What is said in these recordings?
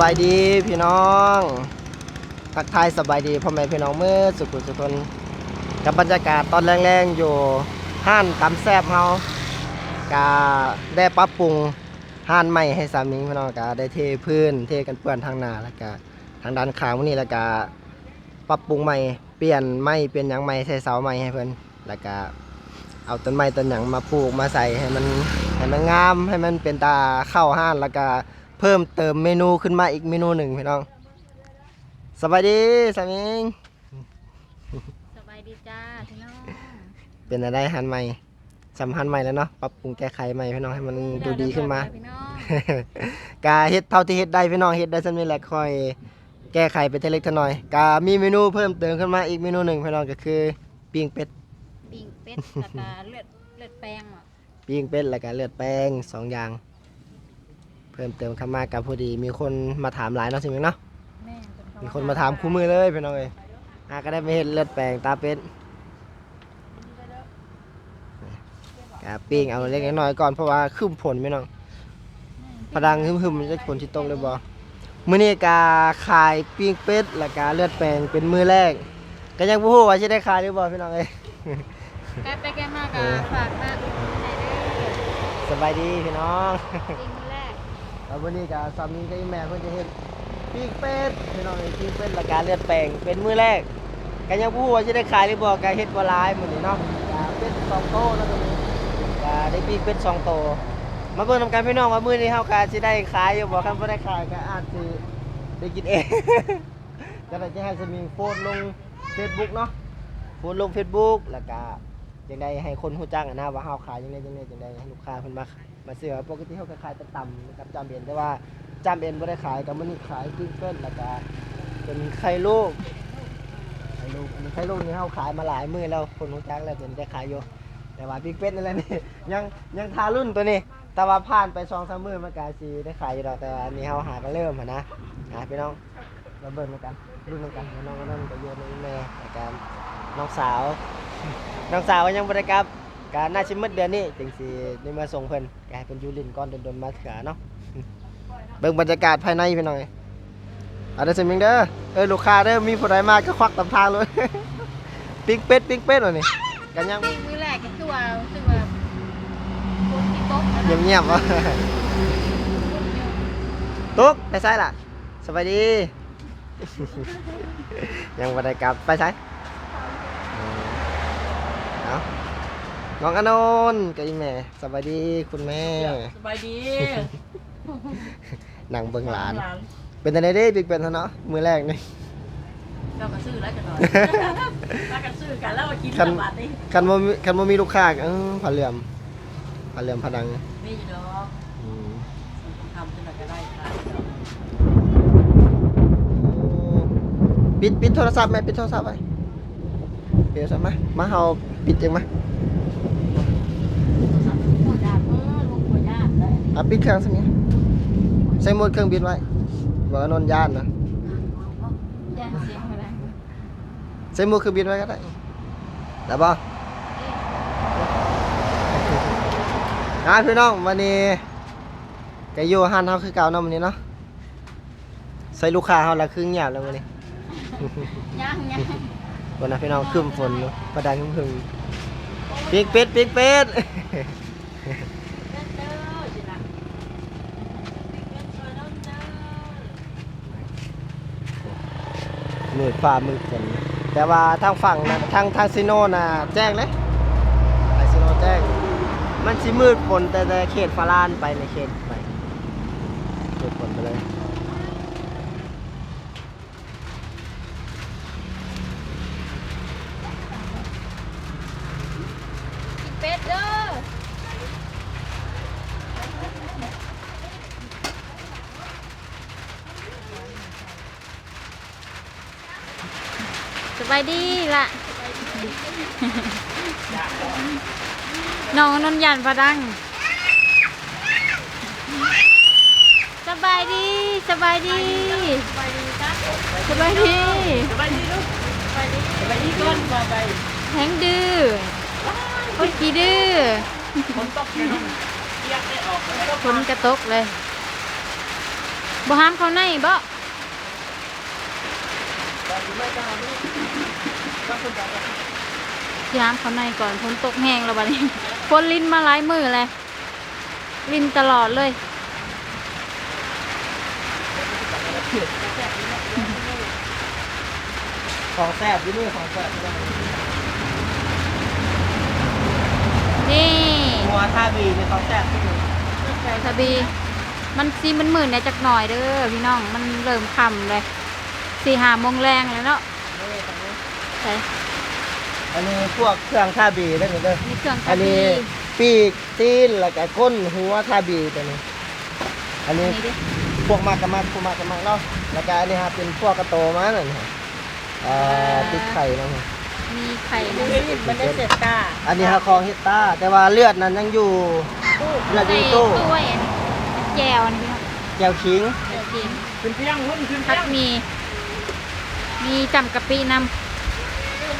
บายดีพี่น้องทักทายสบายดีพ่อแม่พี่น้องเมื่อสุขุสุคนกับบรรยากาศตอนแรงๆอยู่ห้านตำแซบเฮากาได้ปรับปรุงห้านใหม่ให้สามีพี่น้องกาได้เทพื้น เทกันเปื้อนทางหน้าแล้วก็ทางด้านขาวนนี้แล้วก็ปรับปรุงใหม่เปลี่ยนไม้เปลี่ยนยังใหม่ใส่เสาใหม่ให้เพิ่อนแล้วก็เอาต้นไม้ต้นหยังมาปลูกมาใส่ให้มันให้มันงามให้มันเป็นตาเข้าห้านแล้วก็ พิ่มเติมเมนูขึ้นมาอีกเมนูหนึ่งพี่น้องสบายดีสามิงสบายดีจ้าพี่น้องเป็นอะไรหันใหม่สำหันใหม่แล้วเนาะปรับปรุงแก้ไขใหม่พี่น้องให้มันดูดีขึ้นมาพี่น้องกาเฮ็ดเท่าที่เฮ็ดได้พี่น้องเฮ็ดได้ซั่นนี่แหละค่อยแก้ไขไปทีเล็กทีน้อยกามีเมนูเพิ่มเติมขึ้นมาอีกเมนูหนึ่งพี่น้องก็คือปิ้งเป็ดปิ่งเป็ดแล้วก็เลือดเลือดแป้งอะปิ้งเป็ดแล้วก็เลือดแป้งสองอย่าง เพิ่มเติมเข้ามากับพอดี มีคนมาถามหลายเนาะสิมิงเนาะแม่เป็เขมีคนมาถามคู่มือเลยพี่น้องเอ้ยอาก็ได้ไปเห็นเลือดแปลงตาเป็ดกาปิ้งเอาเล็กน้อยๆก่อนเพราะว่าคืมผลพี่น้องพดังหึมๆมันจะผลที่ตรงเลยบ่มื้อนี้กาขายปิ้งเป็ดแล้วก็เลือดแปลงเป็นมื้อแรก ก็ยังบ่ฮู้ว่าสิได้ขายหรือบ่พี่น้องเอ้ยแก้ไปแก้มากเออะอฝากมาดูในเด้อสบายดีพี่น้องจริงมื้อ แล้ววันนี้ก็สามีกับอีแม่เพิ่นจะเฮ็ดปิ้งเป็ดพี่น้องเอ้ยปิ้งเป็ดแล้วก็เลือดแปลงเป็นมื้อแรกก็ยังบ่ฮู้ว่าสิได้ขายหรือบ่ก็เฮ็ดบ่หลายมื้อนี้เนาะก็เป็ดสองโตแล้วก็มีก็ได้ปีกเป็ดสองโตมาเบิ่งนำกันพี่น้องว่ามื้อนี้เฮาก็สิได้ขายอยู่บ่คันบ่ได้ขายก็อาจสิได้กินเองก็ได้จะให้สมิงโพสต์ลง Facebook เนาะโพสต์ลง Facebook แล้วก็จังได๋ให้คนฮู้จักนะว่าเฮาขายจังได๋จังได๋จังได๋ให้ลูกค้าเพิ่นมา มาซื้อปกติเฮาก็ขายแต่ต่ำกับจำเอ็นแต่ว่าจำเอ็นบ่ได้ขายก็มื้อนี้ขายปิ้งเป็ดแล้วก็เป็นไข่ลูกไข่ลูกอันนี้ไข่ลูกนี่เขาขายมาหลายมือแล้วคนรู้จักแล้วเดี๋ยวนี้จะขายอยู่แต่ว่าบิ๊กเป็ดนั่นแหละนี่ยังยังทารุ่นตัวนี้ แต่ว่าผ่านไปสองสามมือมันกาซีได้ขายอยู่ดอกแต่ว่าอันนี้เขาหากันเริ่มนนะหาพี่น้องเราเบิ่งเหมือนกันรุ่นเหมือนกันน้องก็นั่นก็โยนในแม่แต่การน้องสาว น้องสาวก็ยังบริกลับ การน่าชิมมืดเดือนนี้จึงสิได้มาส่งเพิ่นกให้เป็นอยูลินก้อนโดนๆมาเถื่อเนาะ เบิ่งบรรยากาศภายในพี่น้องเอาได้สิมิงเด้อเออลูกค้าเด้อมีผู้ใดมาก็ควักตำทางเลย ปิ้งเป็ดปิ้งเป็ดวะนี่กันยังจริงมื้อแรกก็คือว่ารู้สึกว่าคนที่โต๊ะนะเงียบเงียบๆวะตุ๊กไปใส่ล่ะสบายดี ยังบ่ได้กลับไปใส่เอา น้องอนนท์กับอีแม่สบายดีคุณแม่ สบายดีนั่งเบิ่งหลาน เป็นอะไรเด้บิ๊กเป็นเนาะมือแรกนี่ เราก็ซื้อแล้วกันหน่อยเราก็ซื้อกันแล้วมากินคันสบาทนี่คันบ่มีคันบ่มีลูกค้าก็เออผาเหลื่อมผาเหลื่อมผาดังมีอยู่ดอกอืมทำจนไหนก็ได้ค่ะปิดปิดโทรศัพท์ไหมปิดโทรศัพท์ไว้ปิดโทรศัพท์ไหมมาเฮาปิดจังไหม หัวญาติเออลูกหัวญาติได้ อะปิดเครื่องซะนี่ใส่โหมดเครื่องบินไว้บ่อนนย่านนะแจ้งเสียงไปแล้วใส่โหมดเครื่องบินไว้ก็ได้ได้บ่อะพี่น้องวันนี้ก็อยู่ห้านเฮาคือเก่าเนาะมื้อนี้เนาะใส่ลูกค้าเฮาละครึ่งเงียบแล้วมื้อนี้ย่างย่างวันนะพี่น้องครึ้มฝนอยู่ประดังหึ่งปีกเป็ดปีกเป็ด เด้อสิล่ะเด้อช่วยน้องเด้อ มืดฟ้ามืดฝนแต่ว่าทางฝั่งนะทางทางซิโนนะแจ้งเลยทางซิโนแจ้ง มันสิมืดฝนแต่แต่เขตฟารานไปในเขตไปมืดฝนไปเลย กินเป็ดเด้อส บายดีล่ะน้องนนยันพะดังสบายดีสบายดีสบายดีครับสบายดีสบายดีลูกสบายดีสบายดีก่อนสบายแทงดื้อคนกี่ดื้อฝนตกแค่นั้นเรียกได้ออกแล้วก็ฝนกระตกเลยบ่ห้ามเขาในบ่ แต่ที่ไม่กล้านี่ก็คุณจะสิห้ามเขาในก่อนฝนตกแห้งแล้วบัดนี้ฝนลิ้นมาหลายมือเลยลิ้นตลอดเลยของแซ่บอยู่นี่ของแซ่บอยู่นี่นี่หัวท่าบีนี่ของแซ่บที่นี่ทะบี มันซีมันหมื่นเนี่ยจักหน่อยเด้อพี่น้องมันเริ่มค่ำเลยสี่หาโมงแรงแล้วเนาะนี่ตรงนี้ ใช่อันนี้พวกเครื่องท่าบีได้ไหมเด้อมีเครื่องอัทะนบีนี้ปีกตีนแล้วก็ก้นหัวท่าบีตัวนี้ อันนี้นี่ดิพวกมากกะมากพวกมากกะมากเนาะแล้วก็อันนี้ครับเป็นพวกกระโตมาหน่อยนะเอ่อติดไข่เนาะมีไข่มันได้เสร็จตาอันนี้ฮะคองเฮตตาแต่ว่าเลือดนั้นยังอยู่เลือดอยู่ใส่ในตู้ถ้วยอันนี้แจวอันนี้พี่น้องแก้วขิงเดี๋ยวกินขึ้นเพียงหุ้นขึ้นพัดมี มีจำกะปินทำ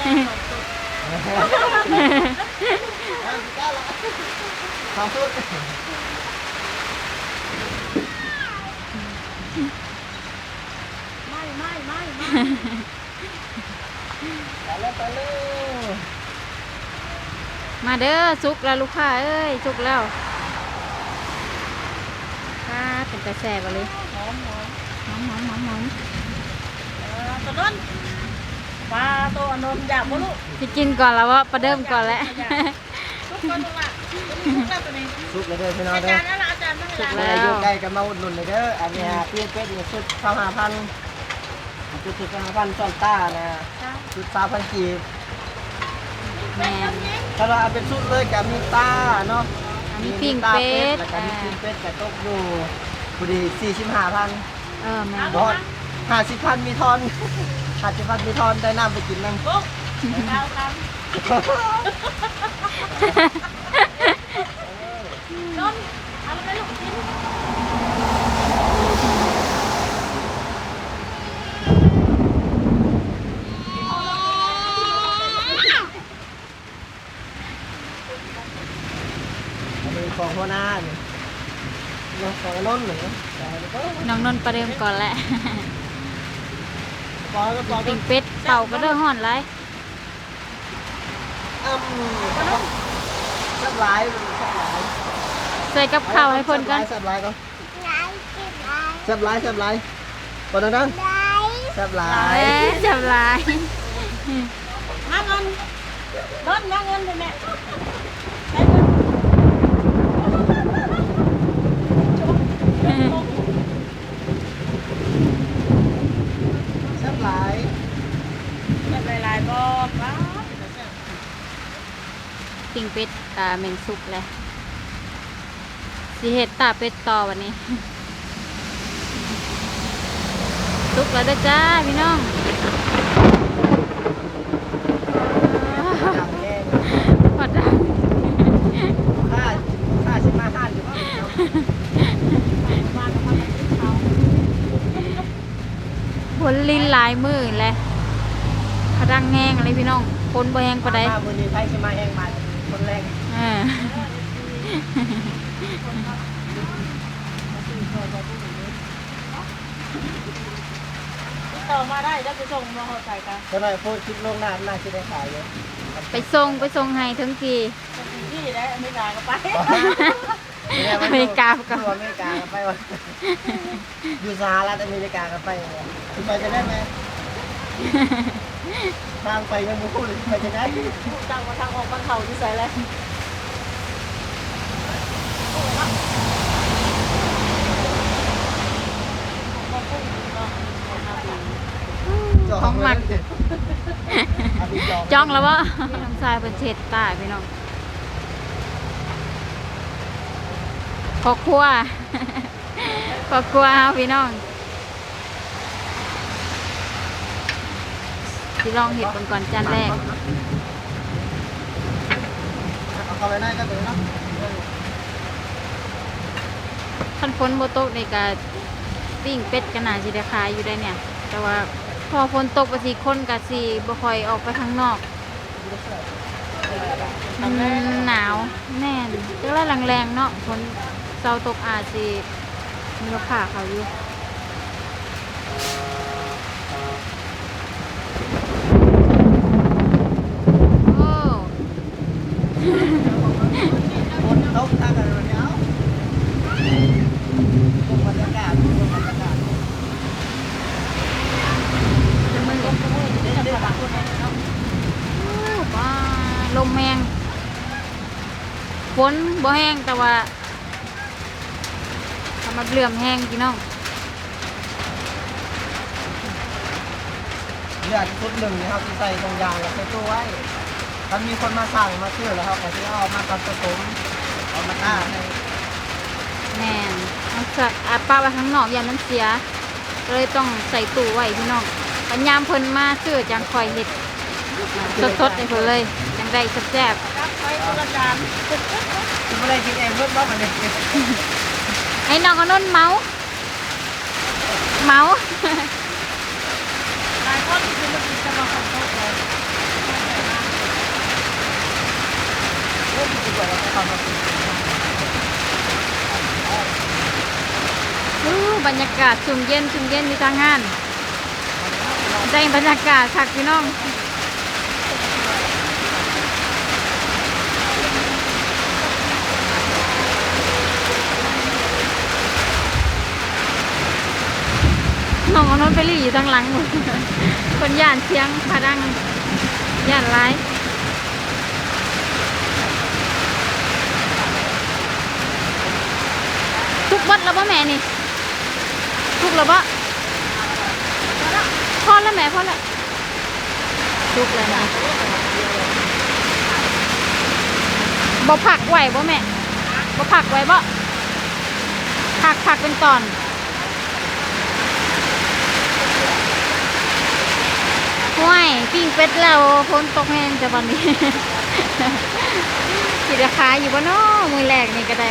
สุดไม่ไม่ไม่ไม่ไปเลยไปเลยมาเด้อสุกแล้วลูกค้าเอ้ยสุกแล้วค่ะเป็นตาแซ่บเลยหอมหอมหอมหอมหอมหอมเออตะนน ปลาตัวอนนท์อยากบ่ลูกสิกินก่อนแล้วว่าประเดิมก่อนแล้ว ทุกคนลูกละทุกแล้วตัวนี้สุกเลยเด้อพี่น้องอาเด้จาอรย์นั่นละอาจารย์นั่นสุละกแม่อยู่ใกล้กันมาอุดหนุนเลยเด้ออันนี้ฮะเปี้ยเป็ดนี่สุดสามห้าพันสุดสุดสามห้าพันจอนต้านะสุดสามพันกีบแม่นถ้าเราเอาเป็นสุดเลยกับมีต้าเนาะอันนี้ปิ้งเป็ด แล้วก็มีปิ้งเป็ดกับตกอยู่พอดีสี่สิบห้าพันเออแม่นบอสห้าสิบพันมีทอน ห้าสิบพันมีทอนได้น้ำไปกินนั่งปุ๊บเอาตามนนเอาไปลูกกินอันนี้ของหัวหน้าเนี่ยเนาะของน้นหนึ่งแต่ก็น้องนนท์ประเดิมก่อนแหละ ปอยก็ปอยก็ปิ้งเป็ดเป่าก็เด้อห่อนไรอ้ำสับหลายสับหลายใส่กับข้าวให้เพิ่นกันสับหลายก็สับหลายสับหลายปอนนั้นสับหลาเอ้ยยจับหลายมาเงินนนท์มาเงินเลยแม่ใช้เงิน สับหลาย เป็นลายๆบอกว้า ปิ้งเป็ดตาเมนสุกเลยสิเห็ดตาเป็ดต่อวันนี้สุกแล้วเด้อจ้าพี่น้องอย่างแน่พอดาค่าค่าชิมาห้านหรือว่ามากับนเขาผลลินลายมือเลยพดังแห้งอะไรพี่น้องคนบ่แห้งปะไดมามือนี้ไทยชิมาแห้งมา ติดต่อมาได้แล้วจะส่งมาหัวใจกันเท่าไหร่พูดคลิปลงหน้าน่าจะได้ขายเยอะไปส่งไปส่งให้ถึงทีที่ได้อเมริกาก็ไปอเมริกาก็อยู่อเมริกาก็ไปวะอยู่สหรัฐอเมริกาก็ไปวะไปจะได้ไหมทางไปยังไม่พูดเลยไปจะได้ตั้งมาทางออกบางเขาที่ใส่แล้ว ของหมัก เอาไป จองจ้องแล้ววะพี่น้องชายเป็นเช็ดตายพี่น้องพอครัวพอครัวเฮาพี่น้องสิลองเห็ดเบิ่งก่อนจานแรกเอาเข้าไปได้ก็ถึงเนาะคันฝนโบตกในกาปิ้งเป็ดกันนาสิได้ขายอยู่ได้เนี่ย แต่ว่า พอฝนตกไปสีคนกับสีบ่คอยออกไปข้างนอกมันหนาวแน่นจังไรแรงๆเนาะฝนเสาตกอาจีมีลูกค้าเขาอยู่โอ้ฝนตกทางกันวันนี้ บ่แห้งแต่ว่าทำมาเลื่อมแห้งพี่น้องเลือดชุดหนึ่งนะครับที่ใส่ตรงยางแล้วใส่ตู้ไว้ถ้ามีคนมาสั่งมาซื้อแล้วครับก็ที่เอามาตัดผสมเอามาต้าให้แม่นเอาใส่อาป้าไว้ข้างนอกอย่ามันเสีย เลยต้องใส่ตู้ไว้พี่น้องปัญญามเพิ่นมาซื้อจังคอยเห็ดสดๆให้เพิ่นเลยจัง ได้แซ่บรับไปคนละจานคุณไม่ได้กินเองเพิ่มบ้างมันเนี่ยๆให้น้องอนนท์เมาเมาหลายคนที่มากินจะมาของโต๊ะเลยเริ่มดีกว่าเราจะทำมากินอู้บรรยากาศสุ่มเย็นสุ่มเย็นมีทางงานได้บรรยากาศคักพี่น้อง น้องอนนท์ไปรีอยู่ทางหลังหมดคนย่านเสียงพาดังย่านไร้ทุกวัดแล้วป่ะแม่นี่ ทุกแล้วป่ะพอแล้วแม่พอแล้วทุกแล้วนะบ่ผักไหวบ่แม่บ่ผักไหวบ่ผักผักเป็นตอน ห้วยปิ้งเป็ดแล้วพ้นตกแห้งจะวันนี้สิราคาอยู่บ่เนาะมือแรกนี่ก็ได้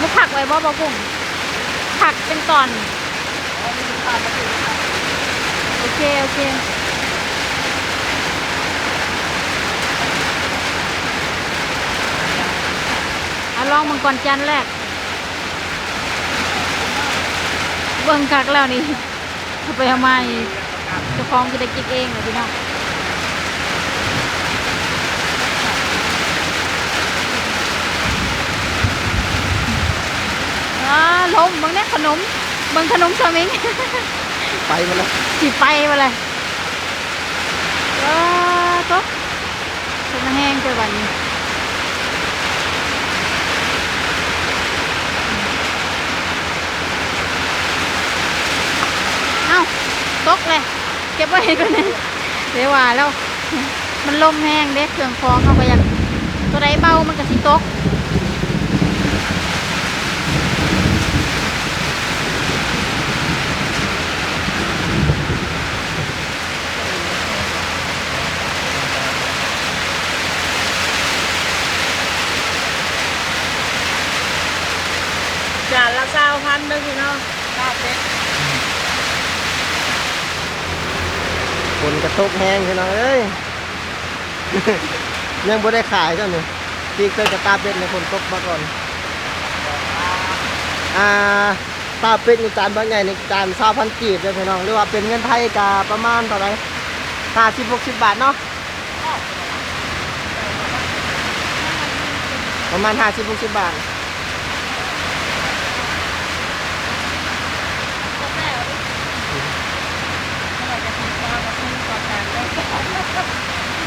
มุผักไว้บ่บ่กุ้งผักเป็นตอน โอเค โอเคเอาลองมังกรจันแรก เบิ่งคักแล้วนี่ถ้าไปเอามเจะฟ้าของจะได้กินเองเหรอพี่น้องอ่าลมบิ่งเนี่ขนม เบิ่งขนมสมิงไปมาแล้วสิไปมาเลยว้าต๊ะจะมแห้งไปวันนี้เอ้าตกเลย เก็บไว้ก่อนนะเดี๋ยวว่าแล้ว มันลมแห้งเด็กเครื่องฟองเข้าไปยากตัวใดเบามันก็สิตก จานละเก้าพันเด้อพี่น้องลาบเป็ด ค นกระทบแห้งใช่ไหมเอ้ยยังบ่ได้ขายจ้ะเนี่ยปีกเตอร์กับตาเป็ดในคนตกมาก่อน อ่าตาเป็ดในจานบางใหญ่ในจานซาพันกีบเลยพี่น้องหรือว่าเป็นเงินไทยกาประมาณเท่าไหร่ห้าสิบหกสิบบาทเนาะประมาณห้าสิบหกสิบบาท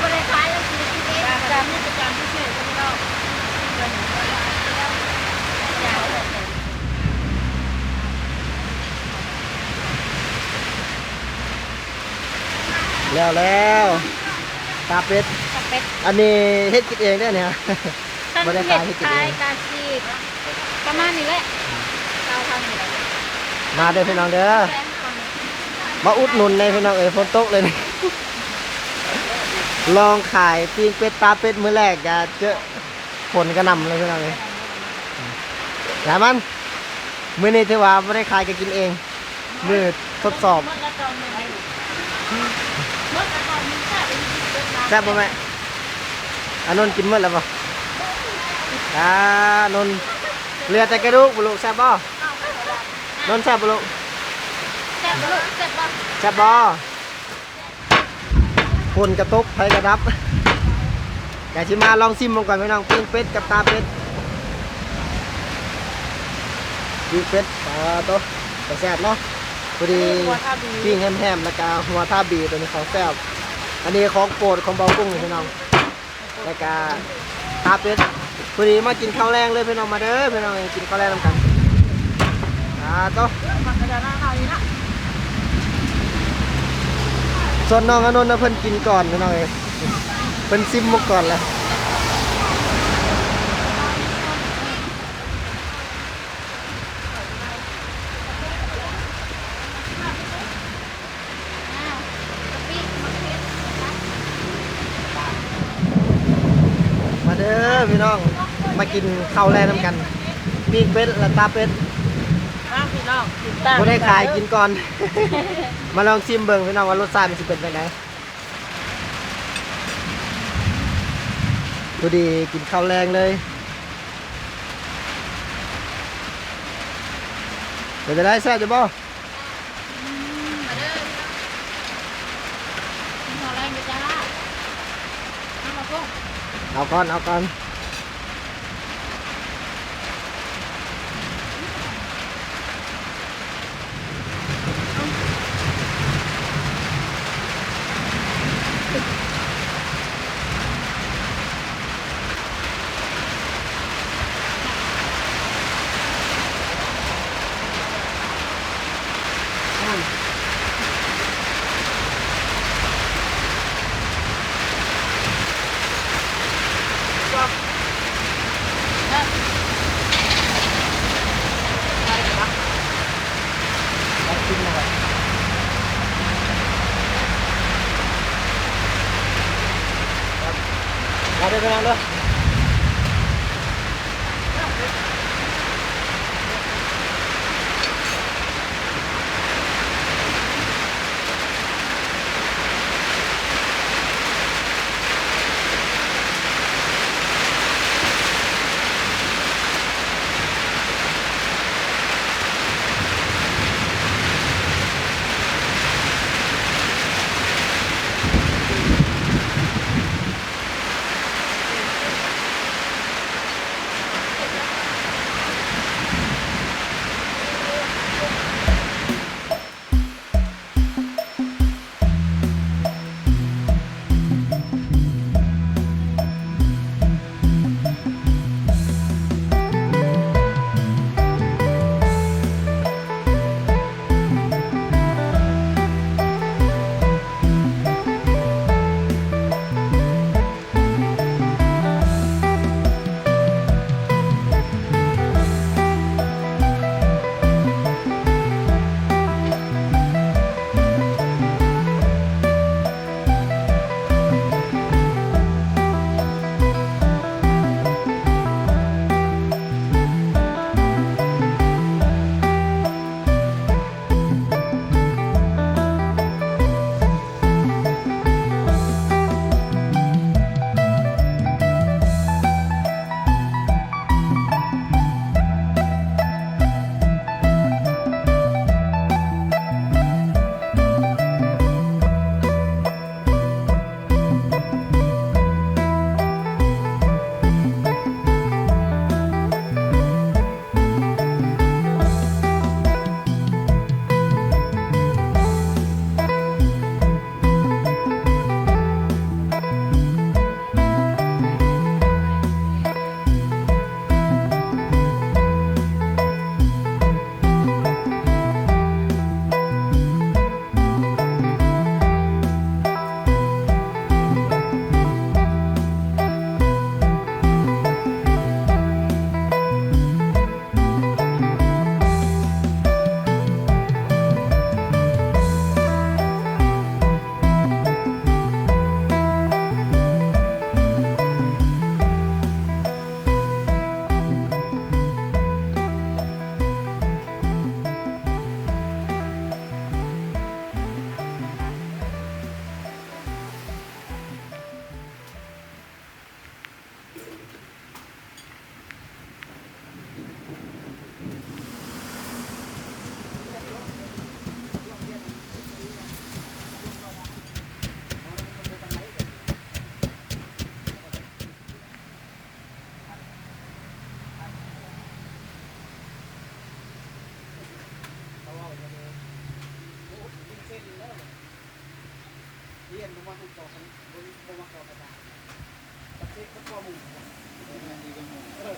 บริคายแล้วสิกินเอง จานจานนี่เป็นจานพิเศษพี่น้อง แล้วแล้วตาเป็ด กับเป็ดอันนี้เฮ็ดกินเองได้เนี่ย ท่านบ่ได้เห็ขายดให้กินคาเอยงกาซีดประมาณนี้แหละเราทำอยู่แล้วมาเด้อพี่น้องเด้อแป้งก่อนนี้มาอุดหนุนในพี่น้องเอ๋ยฝนตกเลยนี่ ลองขายปีงเป็ดตาเป็ดมื้อแรกจะเจอฝนกระหน่ำเลยพี่น้องเอ๋ยอย่ามันมื้อนี้ถือว่าไม่ได้ขายก็กินเอง มือทดสอบมดละจอมหนึ่ง แซ่บป่ะแม่อานนท์กินหมดแล้วป่ะอ่านนท์เหลือแต่กระดูกบุลุแซ่บป่ะนนท์แซ่บบุลุแซ่บบ่ลูกแซ่บบ่แซ่บป่ะฝนกระตกไฟกระดับกะชิมาลองซิมมันก่อนพี่น้องปิ้งเป็ดกับตาเป็ดปิ้งเป็ดปลาโตะแต่แซ่บเนาะพอดีหัวท่าบีปิ้งแฮมๆแล้วก็หัวท่าบีตัวนี้ของแซ่บ อันนี้ของโปรดของเบากุ้งเลยพี่น้องแล้วก็ตาเป็ดพอดีมากินข้าวแรงเลยพี่น้องมาเด้อพี่น้องกินข้าวแรงนำกันอ่าโตะมันก็จะน่าส่วนน้องอนนท์นะเพิ่นกินก่อนพี่น้องเองเพิ่นซิมมุกก่อนแล้ว มาเด้อ พี่น้อง มากินข้าวแรงน้ำกันปีกเป็ดและตาเป็ดมาพี่น้องติดตามบ่ได้ขายกินก่อน มาลองชิมเบิ่งพี่น้องว่ารสชาติมันสิเป็นจังไดพอดีกินข้าวแรงเลยเป็นจะได้แซ่บจะบ่มาเด้อกินข้าวแรงอยู่จ้าเอามาพุ่งเอาก่อน เอาก่อน ผมว่าทุกต่อกันบริบริต่อกันประเทศก็ตัวมุมดีกันหมดเออ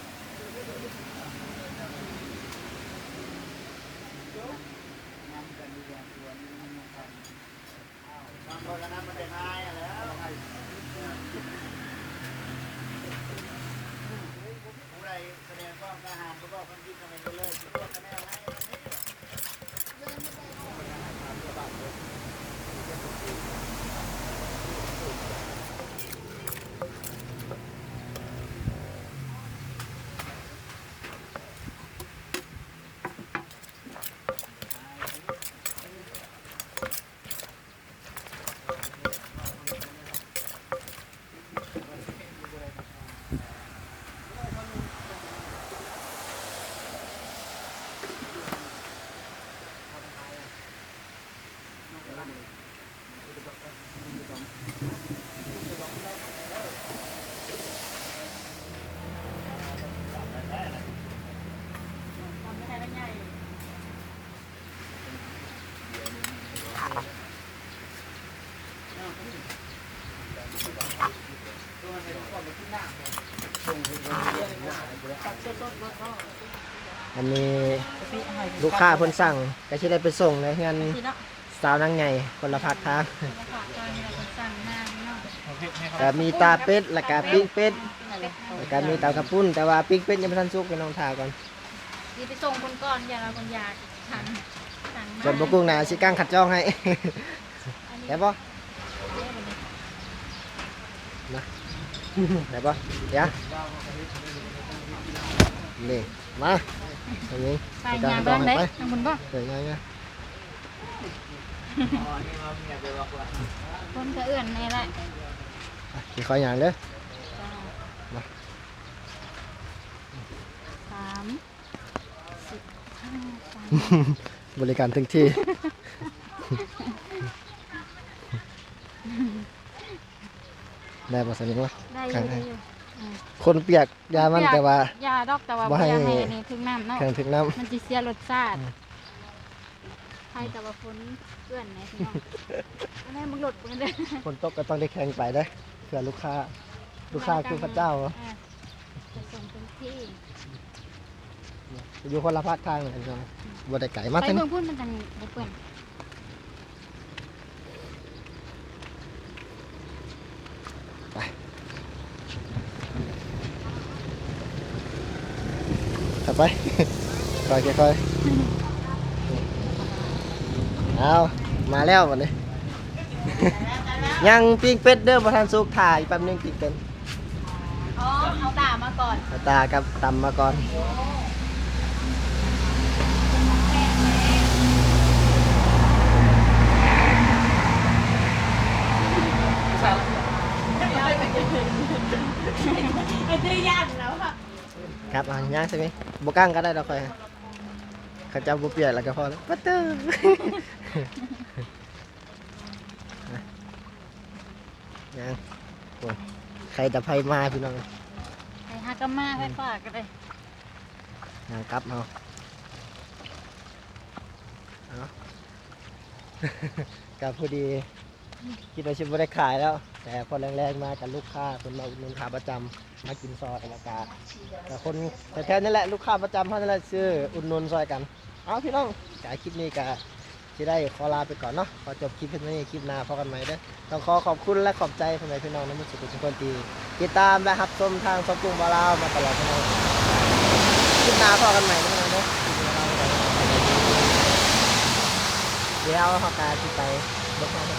น้ำกันดีกว่าตัวนี้มันมาทำบางคนก็น้ำมันได้ง่ายแล้วผู้ใดแสดงความกล้าหาญก็บอกกันที่ทำไมก็เลิกตัวคะแนนให้ ทำไม่ได้ก็ใหญ่ อันนี้ลูกค้าเพิ่นสั่งก็สิได้ไปส่งในงานสิเนาะสาวนางไงคนละภาคทางมาฝากการมีอะไรคนสั่งหน้าเนาะก็มีตาเป็ดแล้วก็ปิ้งเป็ดแล้วก็มีเตากระปุ้น แต่ว่าปิ้งเป็ดยังไม่ทันสุกไปน้องทาก่อนดีไปส่งคนก่อนอย่าเราคนอยากสั่งสั่งมาส่วนบกุ้งนาสิกั้งขัดจ้องให้อันนี้ได้ปะเรียกว่าไงได้ปะเดี๋ยวนี่มา ตรงนี้ไปงานบ้านได้ทางบนบ่เดี๋ยวยังไงคนก็เอื้อนนี่แหละขี่คอยอย่างเด้อจ้ามาสามสิบห้าสามบริการถึงที่ได้ปะสนิทวะได้อครัยู่บได้อยู่อืม คนเปียกยามันแต่ว่า ยาดอกแต่ว่าบ่บ่ให้ อยากให้อันนี้ถึงน้ำเนาะเครื่องถึงน้มันจะเสียรสชาติใครแต่ว่าฝนเพื่อนไหนพี่น้องอันนี้มึงหลุดมึงเด้อำคนตกก็ต้องได้แข่งไปได้อเพื่อลูกค้า ลูกค้าคือพระเจ้าเหรออะจะส่งเต็มที่อยู่คนละภาคทางเลยจ้ะบ่ได้ไก่มาไปทั้งเมืองพุ่นมันจังบ่เปื่อน ไป ค่อยๆค่อยๆเอามาแล้ววันนี้ ยังปิ้งเป็ดเด้อประธานสุกถ่ายแป๊บนึงปิ้งเป็ดอ๋อเอาตามาก่อนเอาตากับตำมาก่อนไอ้ตื้อยากแล้ว ค่ะครับอะย่างใช่ไหมบกั้งก็ได้เราค่อยข้าเจ้าบุเปียกแล้วก็พอแล้วปัตเตอร์ย่างโอ้ยใครจะไพมาพี่น้องไปหากะมาไปฝากกันเลยย่างกลับเอาเอา กับพอดี คิดว่าชิบได้ขายแล้ว แต่พอแรงๆมากับลูกค้าคนมาอุดหนุนขาประจำมากินซอยอากาศแต่คนแต่แท้ๆนั่นแหละลูกค้าประจำเขานั่นแหละซื้ออุดหนุนซอยกัน เอาพี่น้องกายคลิปนี้กะที่ได้ขอลาไปก่อนเนาะขอจบคลิปเพียงเท่านี้คลิปหน้าพอกันใหม่เด้อต้องขอขอบคุณและขอบใจพ่อแม่พี่น้องในมุสุกุทุกคนที่ติดตามและรับชมทางซอกกุ้งบาลาวมาตลอดพี่น้องคลิปหน้าพอกันใหม่นะพี่น้องเด้อคลิปนี้เราไปเดี๋ยวเขาการที่ไปเบิกมาให้กัน